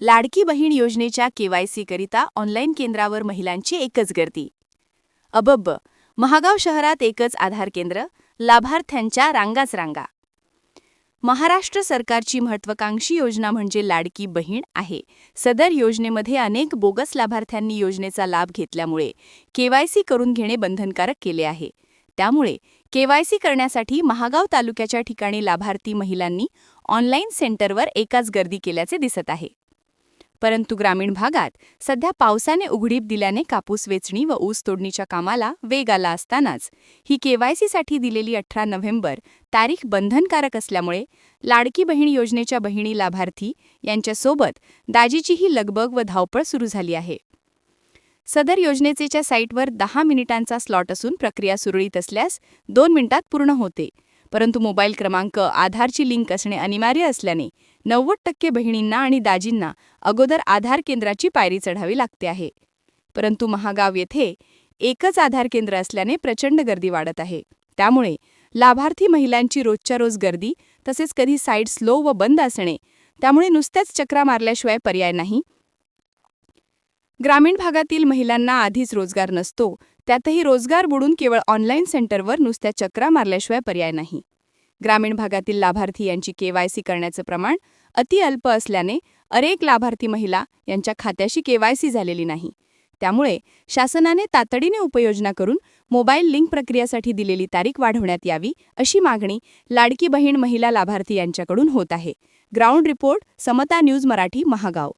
लाडकी बहीण योजनेच्या केवायसी करिता ऑनलाईन केंद्रावर महिलांची एकच गर्दी. अबब्ब महागाव शहरात एकच आधार केंद्र लाभार्थ्यांच्या रांगाच रांगा. महाराष्ट्र सरकारची महत्वाकांक्षी योजना म्हणजे लाडकी बहीण आहे. सदर योजनेमध्ये अनेक बोगस लाभार्थ्यांनी योजनेचा लाभ घेतल्यामुळे केवायसी करून घेणे बंधनकारक केले आहे. त्यामुळे केवायसी करण्यासाठी महागाव तालुक्याच्या ठिकाणी लाभार्थी महिलांनी ऑनलाईन सेंटरवर एकाच गर्दी केल्याचे दिसत आहे. परंतु ग्रामीण भागात सध्या पावसाने उघडीप दिल्याने कापूस वेचणी व ऊस तोडणीच्या कामाला वेग आला असतानाच ही केवायसीसाठी दिलेली अठरा नोव्हेंबर तारीख बंधनकारक असल्यामुळे लाडकी बहीण योजनेच्या बहिणी लाभार्थी यांच्यासोबत दाजीचीही लगबग व धावपळ सुरू झाली आहे. सदर योजनेचेच्या साईटवर दहा मिनिटांचा स्लॉट असून प्रक्रिया सुरळीत असल्यास दोन मिनिटात पूर्ण होते. परंतु मोबाईल क्रमांक आधारची लिंक असणे अनिवार्य असल्याने नव्वद टक्के बहिणींना आणि दाजींना अगोदर आधार केंद्राची पायरी चढावी लागते आहे. परंतु महागाव येथे एकच आधार केंद्र असल्याने प्रचंड गर्दी वाढत आहे. त्यामुळे लाभार्थी महिलांची रोजच्या रोज गर्दी तसेच कधी साईट स्लो व बंद असणे त्यामुळे नुसत्याच चक्रा मारल्याशिवाय पर्याय नाही. ग्रामीण भागातील महिलांना आधीच रोजगार नसतो त्यातही रोजगार बुडून केवळ ऑनलाईन सेंटरवर नुसत्या चक्रा मारल्याशिवाय पर्याय नाही. ग्रामीण भागातील लाभार्थी यांची केवायसी करण्याचं प्रमाण अतिअल्प असल्याने अनेक लाभार्थी महिला यांच्या खात्याशी केवायसी झालेली नाही. त्यामुळे शासनाने तातडीने उपाययोजना करून मोबाईल लिंक प्रक्रियासाठी दिलेली तारीख वाढवण्यात यावी अशी मागणी लाडकी बहीण महिला लाभार्थी यांच्याकडून होत आहे. Ground report Samta news Marathi Mahagaon.